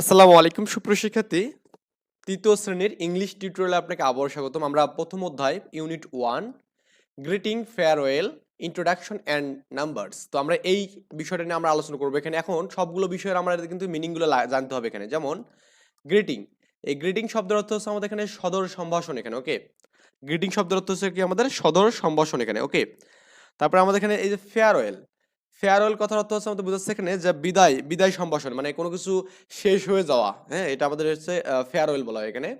আসসালামু আলাইকুম সুপ্রশিক্ষার্থী তৃতীয় শ্রেণির ইংলিশ টিউটোরিয়ালে আপনাকে আবার স্বাগতম। আমরা প্রথম অধ্যায় unit one greeting farewell introduction and numbers তো আমরা এই বিষয়টা নিয়ে আমরা আলোচনা করব। এখানে এখন সবগুলো বিষয়ের আমাদের কিন্তু মিনিংগুলো জানতে হবে এখানে। যেমন গ্রিটিং এই গ্রিটিং শব্দের অর্থ হচ্ছে আমাদের এখানে সদর সম্ভাষণ এখানে ওকে গ্রিটিং শব্দের অর্থ হচ্ছে কি আমাদের সদর সম্ভাষণ এখানে ওকে তারপরে আমাদের এখানে এই যে ফেয়ারওয়েল ফেয়ারওয়েল কথার অর্থ হচ্ছে আমাদের বুঝাচ্ছে এখানে যে বিদায় বিদায় সম্ভাষণ মানে কোনো কিছু শেষ হয়ে যাওয়া হ্যাঁ এটা আমাদের হচ্ছে ফেয়ারওয়েল বলা হয় এখানে।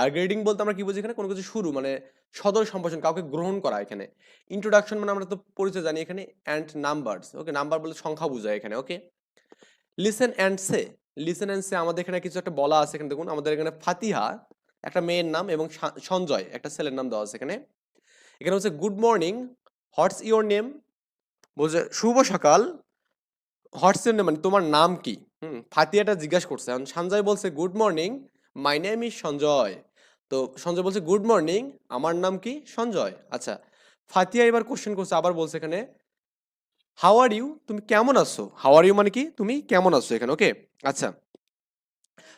আর গ্রেডিং বলতে আমরা কি বুঝি এখানে? কোনো কিছু শুরু মানে সদর সম্ভাষণ, কাউকে গ্রহণ করা এখানে। ইন্ট্রোডাকশন মানে আমরা তো পরিচয় জানি এখানে অ্যান্ড নাম্বারস ওকে নাম্বার বলতে সংখ্যা বোঝায় এখানে okay listen and say listen and say আমাদের এখানে কিছু একটা বলা আছে এখানে, দেখুন, আমাদের এখানে ফাতিহা, একটা মেয়ের নাম এবং সঞ্জয়, একটা ছেলের নাম দেওয়া আছে এখানে। এখানে হচ্ছে good morning what's your name বলছে, শুভ সকাল। হোয়াটস ইউর নেম মানে তোমার নাম কি? হুম, ফাতিয়াটা জিজ্ঞাসা করছে। এখন সঞ্জয় বলছে good morning my name is Sanjay. তো সঞ্জয় বলছে গুড মর্নিং আমার নাম কি? সঞ্জয়। আচ্ছা ফাতিয়া এবার কোশ্চেন করছে, আবার বলছে এখানে হাউ আর ইউ তুমি কেমন আছো? হাউ আর ইউ মানে কি? তুমি কেমন আছো এখানে? ওকে আচ্ছা।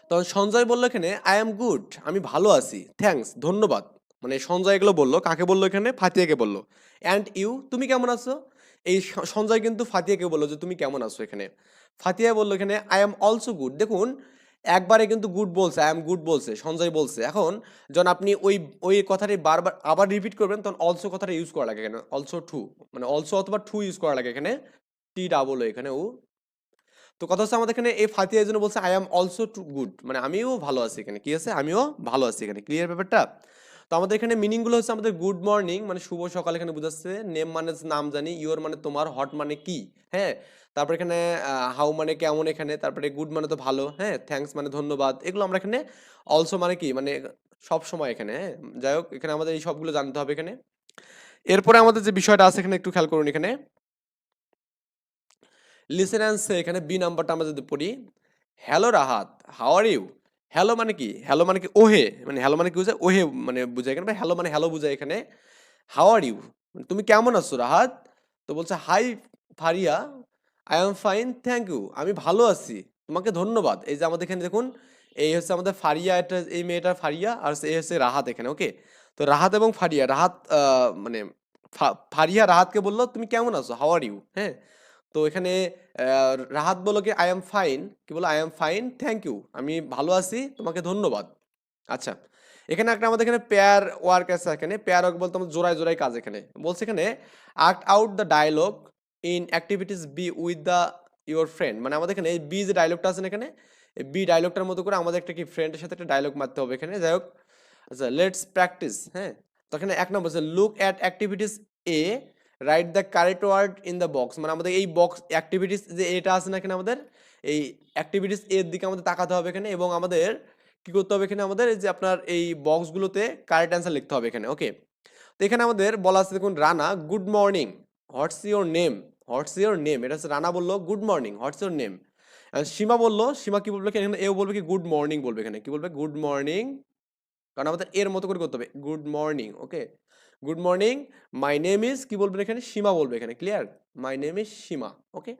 তখন সঞ্জয় বলল এখানে আই এম গুড আমি ভালো আছি। থ্যাঙ্কস ধন্যবাদ। মানে সঞ্জয় এগুলো বলল, কাকে বলল এখানে? ফাতিয়াকে বলল। অ্যান্ড ইউ তুমি কেমন আছো? এই সঞ্জয় কিন্তু ফাতিয়াকে বলল যে, তুমি কেমন আছো এখানে? ফাতিয়া বলল এখানে আই এম অলসো গুড দেখুন, একবারে কিন্তু গুড বলছে আই এম গুড বলছে, সঞ্জয় বলছে। এখন, যখন আপনি ওই ওই কথাটি বারবার আবার রিপিট করবেন, তখন অলসো কথাটা ইউজ করা লাগে এখানে অলসো টু মানে অলসো অথবা টু ইউজ করা লাগে এখানে টি ডাবল এখানে ও। তো কথা হচ্ছে আমাদের এখানে, এই ফাতিয়া জন্য বলছে I am also too good মানে আমিও ভালো আছি এখানে, কি আছে? আমিও ভালো আছি এখানে। ক্লিয়ার ব্যাপারটা? তো আমাদের এখানে মিনিংগুলো হচ্ছে আমাদের গুড মর্নিং মানে শুভ সকাল এখানে বুঝাচ্ছে নেম মানে নাম জানি ইওর মানে তোমার হট মানে কি হ্যাঁ? তারপর এখানে হাউ মানে কেমন এখানে, তারপরে গুড মানে তো ভালো হ্যাঁ? থ্যাঙ্কস মানে ধন্যবাদ, এগুলো আমরা এখানে অলসো মানে কি মানে সব সময় এখানে হ্যাঁ? যাই হোক, এখানে আমাদের এই সবগুলো জানতে হবে এখানে। এরপরে আমাদের যে বিষয়টা আছে এখানে একটু খেয়াল করুন এখানে। লিসেন এখানে বি নাম্বারটা আমরা যদি পড়ি hello Rahat how are you hello মানে কি? হ্যালো মানে কি ওহে? মানে হ্যালো মানে কি বোঝায় ওহে মানে বোঝায় এখানে হ্যালো মানে হ্যালো বোঝায় এখানে। হাউ আর ইউ তুমি কেমন আছো রাহাত? তো বলছে hi Faria I am fine thank you আমি ভালো আছি। তোমাকে ধন্যবাদ। এই যে আমাদের এখানে দেখুন, এই হচ্ছে আমাদের ফারিয়া একটা এই মেয়েটা ফারিয়া আর এই হচ্ছে রাহাত এখানে, ওকে? তো রাহাত এবং ফারিয়া, রাহাত মানে ফারিয়া রাহাতকে বলল, তুমি কেমন আছো? হাউ আর ইউ হ্যাঁ? তো এখানে রাহাত বলল কি আই এম ফাইন কি বলো I am fine thank you আমি ভালো আছি, তোমাকে ধন্যবাদ। আচ্ছা এখানে একটা আমাদের এখানে পেয়ার ওয়ার্ক আছে এখানে পেয়ার ওয়ার্ক বলতে আমাদের জোড়ায় জোড়ায় কাজ এখানে। বলছে এখানে act out the dialogue in activities be with the your friend মানে আমাদের এখানে বি যে ডায়লগটা আছে এখানে বি ডায়লগটার মতো করে আমাদের একটা কি ফ্রেন্ডের সাথে একটা ডায়লগ মারতে হবে এখানে। যাই হোক আচ্ছা লেটস প্র্যাকটিস হ্যাঁ? তো এখানে এক নম্বর look at activities A write the correct word in the box মানে আমাদের এই বক্স অ্যাক্টিভিটিস যে এটা আছে না এখানে আমাদের, এই অ্যাক্টিভিটিস এর দিকে আমাদের তাকাতে হবে এখানে এবং আমাদের কি করতে হবে এখানে আমাদের যে আপনার এই বক্সগুলোতে কারেক্ট অ্যান্সার লিখতে হবে এখানে ওকে তো এখানে আমাদের বলা আছে, দেখুন, Rana good morning what's your name what's your name এটা হচ্ছে রানা বলল good morning what's your name Seema বলল, সীমা কি বলবে এখানে? এও বলবে কি গুড মর্নিং বলবে এখানে, কি বলবে? গুড মর্নিং কারণ আমাদের এর মতো করে করতে হবে good morning okay good morning my name is কি বলবেন এখানে? সীমা বলবে এখানে clear my name is Seema okay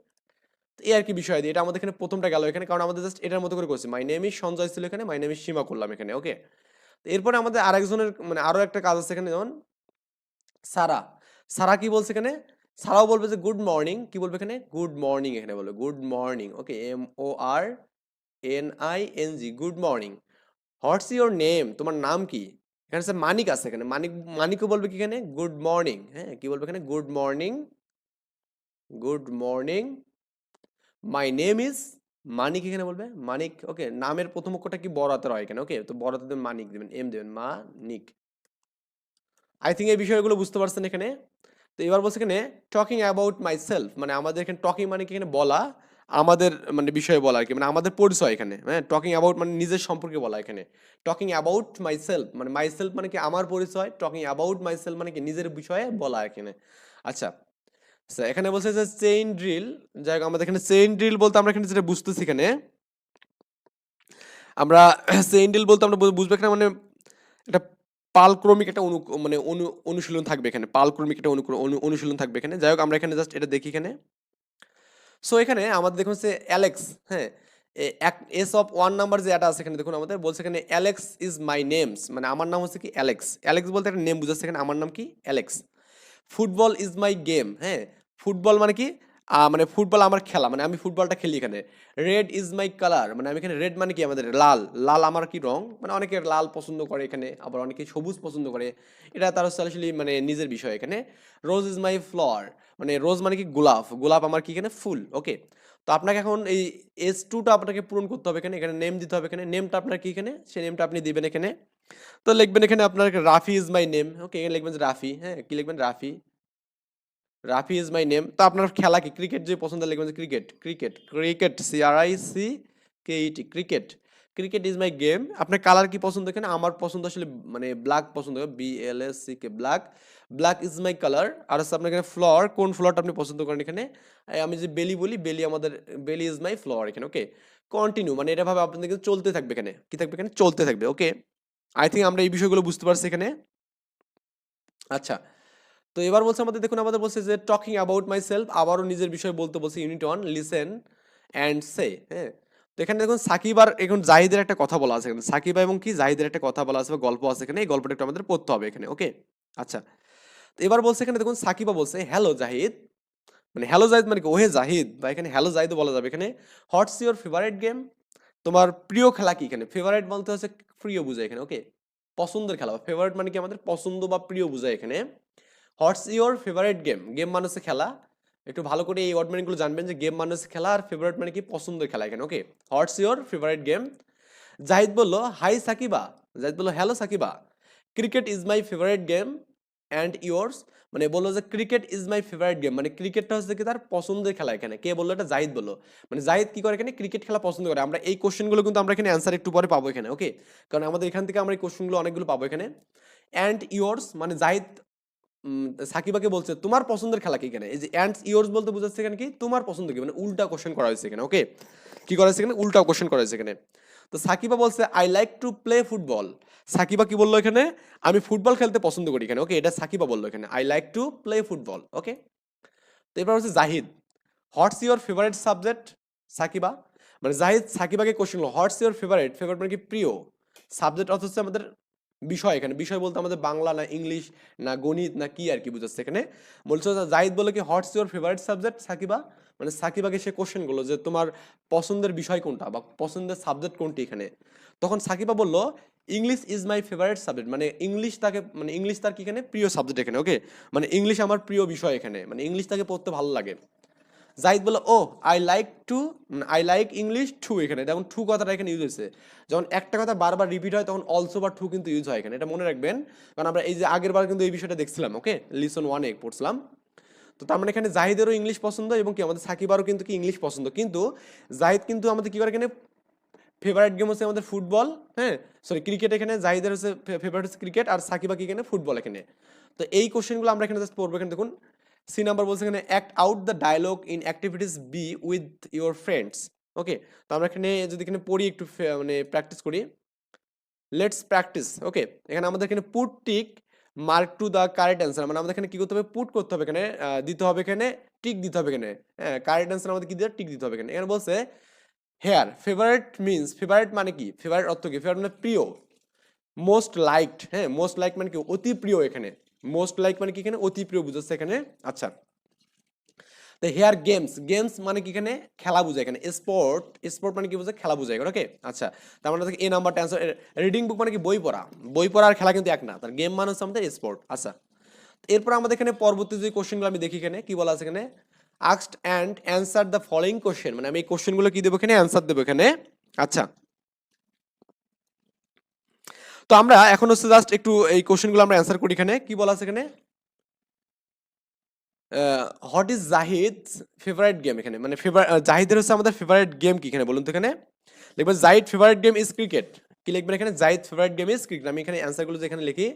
এই আর কি বিষয় দিয়ে, এটা আমাদের এখানে প্রথমটা গেল এখানে, কারণ আমাদের জাস্ট এটার মতো করে করছি। মাই নেম ইজ সঞ্জয় ছিল এখানে মাই নেম ইজ সীমা করলাম এখানে ওকে এরপরে আমাদের আরেকজনের মানে আরও একটা কাজ আছে এখানে, যেমন সারা। সারা কি বলছে এখানে? সারাও বলবে যে গুড মর্নিং কি বলবে এখানে? গুড মর্নিং এখানে বলবে good morning okay M O R N I N G good morning what's your name তোমার নাম কি? এখানে স্যার মানিক আছে এখানে। মানিক, মানিকও বলবে কি এখানে? গুড মর্নিং হ্যাঁ? কি বলবে এখানে? Good morning good morning my name is Manik এখানে বলবে? মানিক ওকে নামের প্রথম অক্ষরটা কি বড় হাতের হয় এখানে? ওকে তো বড় হাতে দেবেন মানিক দেবেন এম দেবেন, মানিক। আই থিঙ্ক এই বিষয়গুলো বুঝতে পারছেন এখানে। তো এবার বলছে এখানে টকিং অ্যাবাউট মাই সেলফ মানে আমাদের এখানে টকিং মানে কি এখানে বলা? আমাদের মানে বিষয়ে বলা আর কি মানে আমাদের পরিচয় এখানে হ্যাঁ? টকিং অ্যাবাউট মানে নিজের সম্পর্কে বলা এখানে। টকিং অ্যাবাউট মাই সেলফ মানে মাই সেলফ মানে কি আমার পরিচয়? টকিং অ্যাবাউট মাই সেলফ মানে কি নিজের বিষয়ে বলা এখানে। আচ্ছা আচ্ছা, এখানে বলছে যে চেইন ড্রিল যাই হোক আমাদের এখানে চেইন ড্রিল বলতে আমরা এখানে যেটা বুঝতেছি এখানে আমরা চেইন ড্রিল বলতে আমরা বুঝব এখানে মানে একটা পালক্রমিক একটা অনু মানে অনু অনুশীলন থাকবে এখানে পালক্রমিক একটা অনু- অনুশীলন থাকবে এখানে। যাই হোক আমরা এখানে জাস্ট এটা দেখি এখানে। সো এখানে আমাদের দেখুন সে অ্যালেক্স হ্যাঁ? এক এস অফ ওয়ান নাম্বার যে অ্যাটা আছে দেখুন আমাদের, বলছে এখানে অ্যালেক্স ইজ মাই নেমস মানে আমার নাম হচ্ছে কি অ্যালেক্স অ্যালেক্স বলতে একটা নেম বুঝাচ্ছে, এখানে আমার নাম কি Alex football is my game হ্যাঁ? ফুটবল মানে কি? মানে ফুটবল আমার খেলা মানে আমি ফুটবলটা খেলি এখানে। রেড ইজ মাই কালার মানে আমি এখানে রেড মানে কি আমাদের? লাল। লাল আমার কি রং? মানে অনেকে লাল পছন্দ করে এখানে, আবার অনেকে সবুজ পছন্দ করে। এটা তার আসলে মানে নিজের বিষয় এখানে। রোজ ইজ মাই ফ্লাওয়ার মানে রোজ মানে কি? গোলাপ। গোলাপ আমার কি এখানে? ফুল। ওকে তো আপনাকে এখন এই এস টুটা আপনাকে পূরণ করতে হবে এখানে। এখানে নেম দিতে হবে এখানে। নেমটা আপনার কি এখানে? সেই নেমটা আপনি দিবেন এখানে। তো লিখবেন এখানে আপনার Rafi is my name okay এখানে লিখবেন রাফি। হ্যাঁ? কি লিখবেন? Rafi. Rafi is my name তো আপনার খেলা কি? ক্রিকেট যে পছন্দ লিখবেন cricket cricket cricket C R I C K E T cricket cricket is my game আপনার কালার কি পছন্দ এখানে? আমার পছন্দ আসলে মানে ব্ল্যাক পছন্দ B L S C K black black is my colour আর হচ্ছে আপনার এখানে ফ্লোর কোন ফ্লোরটা আপনি পছন্দ করেন এখানে? আমি যে বেলি বলি, বেলি আমাদের, বেলি ইজ মাই ফ্লোর এখানে ওকে কন্টিনিউ মানে এটা ভাবে আপনাদের চলতে থাকবে এখানে। কি থাকবে এখানে? চলতে থাকবে ওকে আই থিঙ্ক আমরা এই বিষয়গুলো বুঝতে পারছি এখানে। আচ্ছা তো এবার বলছে আমাদের, দেখুন আমাদের বলছে যে টকিং অ্যাবাউট মাই সেলফ আবারও নিজের বিষয়ে বলতে বলছে unit one listen and say হ্যাঁ? তো এখানে দেখুন সাকিব আর এখন জাহিদের একটা কথা বলা আছে এখানে। সাকিবা এবং কি? জাহিদের একটা কথা বলা আছে বা গল্প আছে এখানে। এই গল্পটা একটু আমাদের পড়তে হবে এখানে, ওকে? আচ্ছা। তো এবার বলছে এখানে দেখুন সাকিবা বলছে হ্যালো জাহিদ। মানে হ্যালো জাহিদ মানে কি? ওহে জাহিদ। বা এখানে হ্যালো জাহিদও বলা যাবে এখানে। হোয়াটস ইউর ফেভারিট গেম তোমার প্রিয় খেলা কি এখানে? ফেভারিট বলতে হচ্ছে প্রিয় বোঝায় এখানে, ওকে? পছন্দের খেলা বা ফেভারিট মানে কি আমাদের পছন্দ বা প্রিয় বোঝায় এখানে। What's your favourite game game মানে হচ্ছে খেলা। একটু ভালো করে এই ওয়ার্ডমেন্টগুলো জানবেন যে গেম মানে হচ্ছে খেলা আর ফেভারিট মানে কি? পছন্দের খেলা এখানে okay what's your favourite game Zahid বলল হাই সাকিবা। জাহিদ বলল hello Sakiba. Cricket is my favourite game and yours মানে বলল যে cricket is my favourite game মানে ক্রিকেটটা হচ্ছে কি তার পছন্দের খেলা এখানে। কে বলল এটা? জাহিদ বলল। মানে জাহিদ কি করে এখানে? ক্রিকেট খেলা পছন্দ করে। আমরা এই কোশ্চেনগুলো কিন্তু আমরা এখানে অ্যান্সার একটু পরে পাবো এখানে ওকে কারণ আমাদের এখান থেকে আমরা এই কোশ্চেনগুলো অনেকগুলো পাবো এখানে। অ্যান্ড ইয়োর্স মানে জাহিদ সাকিবাকে বলছে, তোমার পছন্দের খেলা কি এখানে? এই যে অ্যান্ড ইয়োর্স বলতে বোঝাচ্ছে এখানে কি? তোমার পছন্দ কি? মানে উল্টা কোশ্চেন করা হয়েছে এখানে ওকে কি করা হয়েছে এখানে? উল্টা কোশ্চেন করা হয়েছে এখানে। তো সাকিবা বলছে I like to play football Sakiba কি বলল এখানে? আমি ফুটবল খেলতে পছন্দ করি এখানে ওকে এটা সাকিবা বলল এখানে I like to play football okay তো এবার হচ্ছে Zahid what's your favourite subject Sakiba মানে জাহিদ সাকিবাকে কোশ্চেন হলো হোয়াটস ইউর ফেভারিট ফেভারিট মানে কি? প্রিয়। সাবজেক্ট অর্থ হচ্ছে আমাদের বিষয় এখানে। বিষয় বলতে আমাদের বাংলা না ইংলিশ না গণিত না কি আর কি বুঝাচ্ছে এখানে? বলছে যে জাহিদ বলে কি what's your favourite subject Sakiba? মানে সাকিবাকে সে কোশ্চেন করল যে, তোমার পছন্দের বিষয় কোনটা বা পছন্দের সাবজেক্ট কোনটি এখানে? তখন সাকিবা বলল English is my favourite subject মানে ইংলিশ তাকে মানে ইংলিশ তার কি এখানে? প্রিয় সাবজেক্ট এখানে ওকে মানে ইংলিশ আমার প্রিয় বিষয় এখানে। মানে ইংলিশ তাকে পড়তে ভালো লাগে। জাহিদ বলল ও I like to I like English too এখানে। যেমন টু কথাটা এখানে ইউজ হয়েছে। যখন একটা কথা বারবার রিপিট হয়, তখন অলসো বা টু কিন্তু ইউজ হয় এখানে। এটা মনে রাখবেন, কারণ আমরা এই যে আগের বার কিন্তু এই বিষয়টা দেখছিলাম ওকে লিসন ওয়ানে পড়ছিলাম। তো তার মানে এখানে জাহিদেরও ইংলিশ পছন্দ এবং কি আমাদের সাকিবারও কিন্তু কি ইংলিশ পছন্দ। কিন্তু জাহিদ কিন্তু আমাদের কি করে এখানে? ফেভারিট গেম হচ্ছে আমাদের ফুটবল হ্যাঁ? সরি ক্রিকেট এখানে। জাহিদের হচ্ছে ফেভারিট হচ্ছে ক্রিকেট আর সাকিবা কি এখানে? ফুটবল এখানে। তো এই কোশ্চেনগুলো আমরা এখানে জাস্ট পড়ব এখানে, দেখুন। সি নাম্বার বলছে এখানে act out the dialogue in activities B with your friends okay তো আমরা এখানে, যদি এখানে পড়ি একটু মানে প্র্যাকটিস করি। লেটস প্র্যাকটিস ওকে এখানে আমাদের এখানে put tick mark to the correct answer মানে আমাদের এখানে কি করতে হবে? পুট করতে হবে এখানে দিতে হবে এখানে টিক দিতে হবে এখানে হ্যাঁ কারেক্ট অ্যান্সার আমাদের কি দিয়ে টিক দিতে হবে এখানে। এখানে বলছে হেয়ার ফেভারিট মিনস ফেভারিট মানে কি? ফেভারিট অর্থ কি? ফেভারিট মানে প্রিয় মোস্ট লাইকড হ্যাঁ মোস্ট লাইক মানে কি? অতি প্রিয় এখানে। মোস্ট লাইক মানে কি এখানে? অতি প্রিয় বুঝাচ্ছে এখানে? আচ্ছা। তো হেয়ার গেমস গেমস মানে কি এখানে? খেলা বোঝায় এখানে। স্পোর্ট স্পোর্ট মানে কি বোঝায়? খেলা বোঝায় ওকে আচ্ছা। তার মানে এ নাম্বারটা অ্যান্সার রিডিং বুক মানে কি? বই পড়া। বই পড়া আর খেলা কিন্তু এক না। তার গেম মানে হচ্ছে আমাদের স্পোর্ট আচ্ছা। এরপর আমাদের এখানে পরবর্তী যে কোশ্চেনগুলো আমি দেখি এখানে, কি বলা আছে এখানে? আক্সড and answer the following question মানে আমি এই কোশ্চেনগুলো কি দেবো এখানে? অ্যান্সার দেবো এখানে। আচ্ছা। তো আমরা এখন হচ্ছে জাস্ট একটু এই কোশ্চেনগুলো আমরা অ্যান্সার করি এখানে। কি বলা আছে এখানে? What is Zahid favourite game এখানে? মানে ফেভার জাহিদের হচ্ছে আমাদের ফেভারিট গেম কি এখানে বলুন তো এখানে? লিখবেন Zahid favourite game is cricket কি লিখবেন এখানে? Zahid favourite game is cricket আমি এখানে অ্যান্সারগুলো যেখানে লিখি,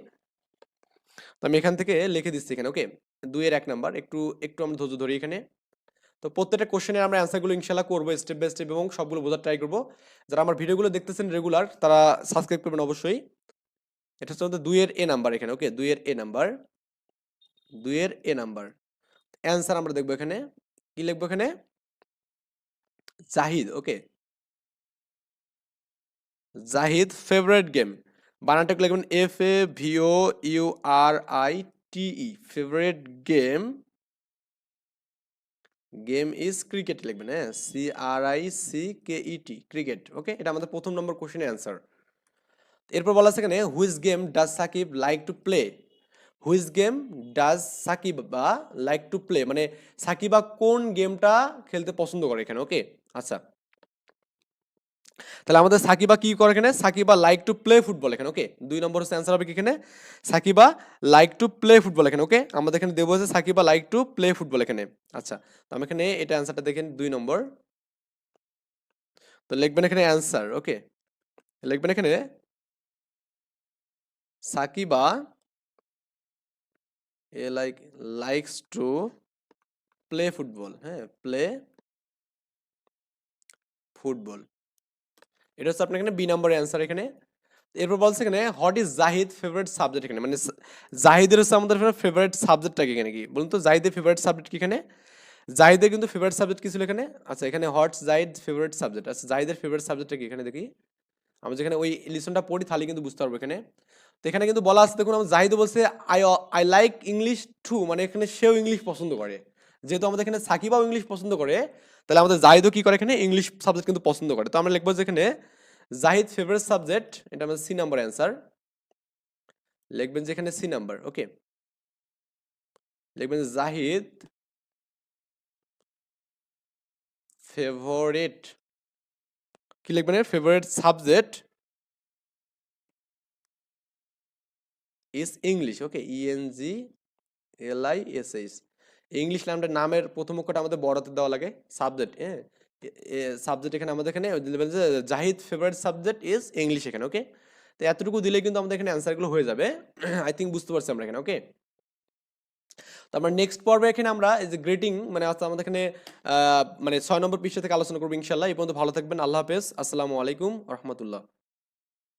তো আমি এখান থেকে লিখে দিচ্ছি এখানে ওকে দুইয়ের এক নাম্বার একটু একটু আমরা ধৈর্য ধরি এখানে। তো প্রত্যেকটা কোশ্চেনের আমরা অ্যান্সারগুলো ইনশাল্লাহ করব স্টেপ বাই স্টেপ এবং সবগুলো বোঝার ট্রাই করব। যারা আমার ভিডিওগুলো দেখতেছেন রেগুলার তারা সাবস্ক্রাইব করবেন অবশ্যই। এটা হচ্ছে আমাদের দুইয়ের এ নাম্বার এখানে ওকে দুইয়ের এ নাম্বার দুইয়ের এ নাম্বার অ্যান্সার আমরা দেখব এখানে। কি লিখব এখানে? Zahid okay Zahid favourite game বানানটা একটু লিখবেন F A V O U R I T E favourite game game is cricket লিখবেন হ্যাঁ? C R I C K E T cricket okay এটা আমাদের প্রথম নম্বর কোশ্চেনের অ্যান্সার এরপর বলা আছে এখানে which game does Sakib like to play which game does Sakib বা লাইক টু প্লে মানে সাকিবা কোন গেমটা খেলতে পছন্দ করে এখানে? ওকে আচ্ছা। তাহলে আমাদের সাকিবা কি করে এখানে? Sakiba like to play football এখানে ওকে দুই নম্বর হচ্ছে অ্যান্সার হবে কি এখানে? Sakiba like to play football এখানে ওকে আমাদের এখানে দেবো হচ্ছে Sakiba like to play football এখানে। আচ্ছা তো আমি এখানে এটা অ্যান্সারটা দেখেন দুই নম্বর। তো লিখবেন এখানে অ্যান্সার ওকে লিখবেন এখানে Sakiba a like likes to play football হ্যাঁ? প্লে ফুটবল এটা হচ্ছে আপনার এখানে বি নম্বরের অ্যান্সার এখানে। এরপর বলছে এখানে what is Zahid favourite subject এখানে। মানে জাহিদের হচ্ছে আমাদের ফেভারিট সাবজেক্টটা কি এখানে কি? বলুন তো জাহিদের ফেভারিট সাবজেক্ট কি এখানে? জাহিদের কিন্তু ফেভারিট সাবজেক্ট কি ছিল এখানে? আচ্ছা এখানে হোয়াটস জাহিদ ফেভারিট সাবজেক্ট আচ্ছা জাহিদের ফেভারিট সাবজেক্টটা কি এখানে দেখি। আমরা যেখানে ওই লিসনটা পড়ি তাহলে কিন্তু বুঝতে পারব এখানে। তো এখানে কিন্তু বলা আছে, দেখুন, আমার জাহিদ বলছে I I like English too মানে এখানে সেও ইংলিশ পছন্দ করে। যেহেতু আমাদের এখানে সাকিবাও ইংলিশ পছন্দ করে, তাহলে আমাদের জাহিদও কি করে এখানে ইংলিশ সাবজেক্ট কিন্তু পছন্দ করে। তো আমরা লিখব যে এখানে, জাহিদ ফেভারিট সাবজেক্ট এটা আমাদের সি নাম্বার অ্যান্সার লিখবেন যে এখানে সি নাম্বার ওকে লিখবেন জাহিদ ফেভারিট কি লিখবেন favourite subject is English okay E N G L I S H English নামটা নামের প্রথম অক্ষরটা আমাদের বড়তে দেওয়া লাগে সাবজেক্ট হ্যাঁ? সাবজেক্ট এখানে আমাদের এখানে Zahid favourite subject is English এখানে ওকে তো এতটুকু দিলে কিন্তু আমাদের এখানে অ্যান্সারগুলো হয়ে যাবে। আই থিঙ্ক বুঝতে পারছি আমরা এখানে ওকে তো আমরা নেক্সট পর্বে এখানে আমরা এই যে গ্রেটিং মানে আজকে আমাদের এখানে মানে ছয় নম্বর পৃষ্ঠা থেকে আলোচনা করব ইনশাল্লাহ। এই পর্যন্ত ভালো থাকবেন, আল্লাহ হাফেজ। আসসালামু আলাইকুম, রহমতুল্লাহ।